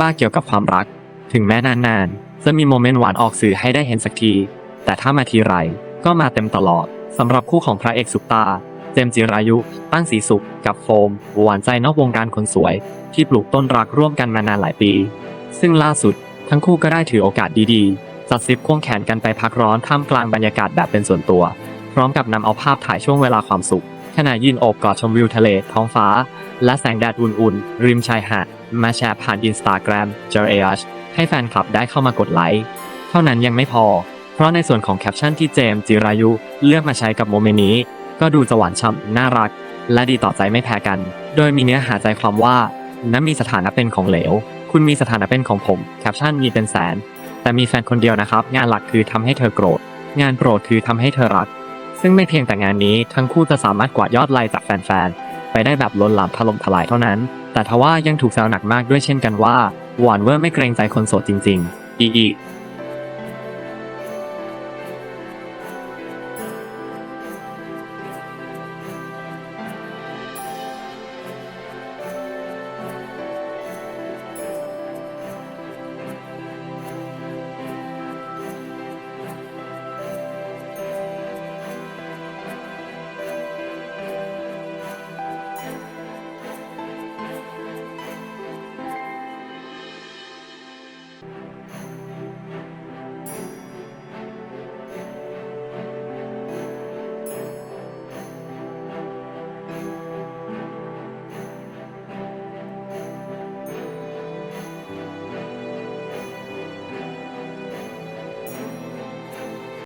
บ้าเกี่ยวกับความรัก ถึงแม้นานๆ จะมีโมเมนต์หวานออกสื่อให้ได้เห็นสักที แต่ถ้ามาทีไรก็มาเต็มตลอดสำหรับคู่ของพระเอกสุปตา เจมจิรายุ ตั้งสีสุข กับโฟมหวานใจนอกวงการคนสวย ที่ปลูกต้นรักร่วมกันมานานหลายปี ซึ่งล่าสุด ทั้งคู่ก็ได้ถือโอกาสดีๆ จัดซิปควงแขนกันไปพักร้อนท่ามกลางบรรยากาศแบบเป็นส่วนตัว พร้อมกับนำเอาภาพถ่ายช่วงเวลาความสุข ขณะยืนโอบกอดชมวิวทะเล ท้องฟ้า และแสงแดดอุ่นๆ ริมชายหาด มาแชร์ผ่านอินสตาแกรมเจอเอชให้แฟนคลับได้เข้ามากดไลค์ เท่านั้นยังไม่พอ เพราะในส่วนของแคปชั่นที่เจมจิรายุ เลือกมาใช้กับโมเมนต์นี้ ก็ดูจะหวานฉ่ำน่ารัก และดีต่อใจไม่แพ้กัน โดยมีเนื้อหาใจความว่านั้นมีสถานะเป็นของเหลว คุณมีสถานะเป็นของผม แคปชั่นมีเป็นแสน แต่มีแฟนคนเดียวนะครับ งานหลักคือทำให้เธอโกรธ งานโปรดคือทำให้เธอรัก ซึ่งไม่เพียงแต่งานนี้ทั้งคู่จะสามารถกวาดยอดไลค์จากแฟนๆ ไปได้แบบล้นหลามถล่มทลายเท่านั้น แต่ทว่ายังถูกแซวหนักมากด้วยเช่นกันว่าหวานเวอร์ไม่เกรงใจคนโสดจริง ๆ อีอี